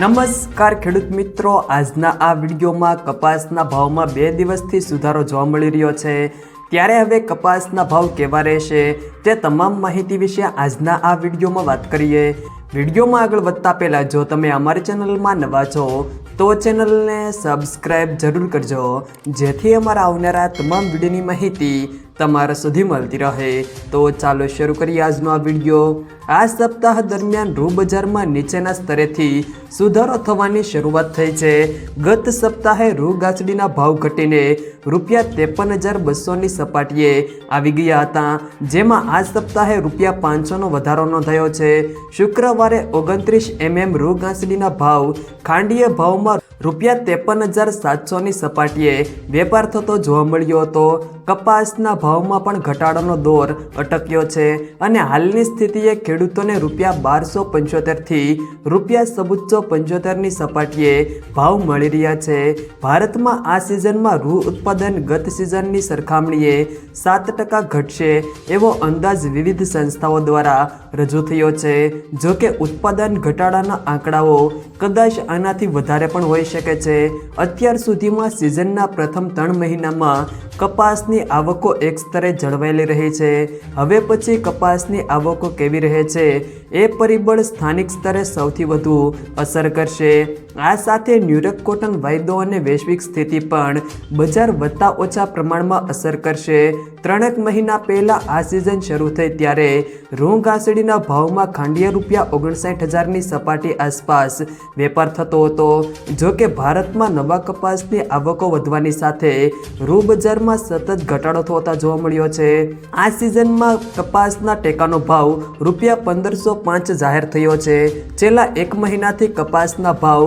નમસ્કાર ખેડૂત મિત્રો, આજના આ વિડીયોમાં કપાસના ભાવમાં બે દિવસથી સુધારો જોવા મળી રહ્યો છે. ત્યારે હવે કપાસના ભાવ કેવા રહેશે તે તમામ માહિતી વિશે આજના આ વિડીયોમાં વાત કરીએ. વિડીયોમાં આગળ વધતા પહેલાં જો તમે અમારી ચેનલમાં નવા છો, તો ચેનલને સબસ્ક્રાઈબ જરૂર કરજો, જેથી અમારા આવનારા તમામ વિડીયોની માહિતી તમારા સુધી મળતી રહે. તો ચાલો શરૂ કરીએ આજનો આ વીડિયો. આ સપ્તાહ દરમિયાન રૂ બજારમાં નીચેના સ્તરેથી સુધારો થવાની શરૂઆત થઈ છે. ગત સપ્તાહે રૂ ગાંસડીના ભાવ ઘટીને રૂપિયા ત્રેપન હજાર બસોની સપાટીએ આવી ગયા હતા. જેમાં આ સપ્તાહે રૂપિયા પાંચસોનો વધારો નોંધાયો છે. શુક્રવારે ઓગણત્રીસ એમએમ રૂ ગાંસડીના ભાવ ખાંડીય ભાવમાં રૂપિયા ત્રેપન હજાર સાતસોની સપાટીએ વેપાર થતો જોવા મળ્યો હતો. કપાસના ભાવમાં પણ ઘટાડોનો દોર અટક્યો છે અને હાલની સ્થિતિએ ખેડૂતોને રૂપિયા બારસો પંચોતેરથી રૂપિયા સબુચ્ચો પંચોતેરની સપાટીએ ભાવ મળી રહ્યા છે. ભારતમાં આ સિઝનમાં રૂ ઉત્પાદન ગત સિઝનની સરખામણીએ સાત ટકા ઘટશે એવો અંદાજ વિવિધ સંસ્થાઓ દ્વારા રજૂ થયો છે. જોકે ઉત્પાદન ઘટાડાના આંકડાઓ કદાચ આનાથી વધારે પણ હોઈ શકે છે. અત્યાર સુધીમાં સિઝનના પ્રથમ ત્રણ મહિનામાં કપાસની આવકો એક સ્તરે જળવાયેલી રહી છે. હવે પછી કપાસની આવકો કેવી રહે છે એ પરિબળ સ્થાનિક સ્તરે સૌથી વધુ અસર કરશે. આ સાથે ન્યુરક કોટન વાયદો અને વૈશ્વિક સ્થિતિ પણ બજાર વધતા ઓછા પ્રમાણમાં અસર કરશે. ત્રણેક મહિના પહેલાં આ સિઝન શરૂ થઈ ત્યારે રૂંગ ઘાસડીના ભાવમાં ખાંડિયા રૂપિયા ઓગણસાઠ હજારની સપાટી આસપાસ વેપાર થતો હતો. જો કે ભારતમાં નવા કપાસની આવકો વધવાની સાથે રૂ બજારમાં સતત ઘટાડો થતા જોવા મળ્યો છે. આ સિઝનમાં કપાસના ટેકાનો ભાવ રૂપિયા પંદરસો પાંચ જાહેર થયો છે. છેલ્લા એક મહિનાથી કપાસના ભાવ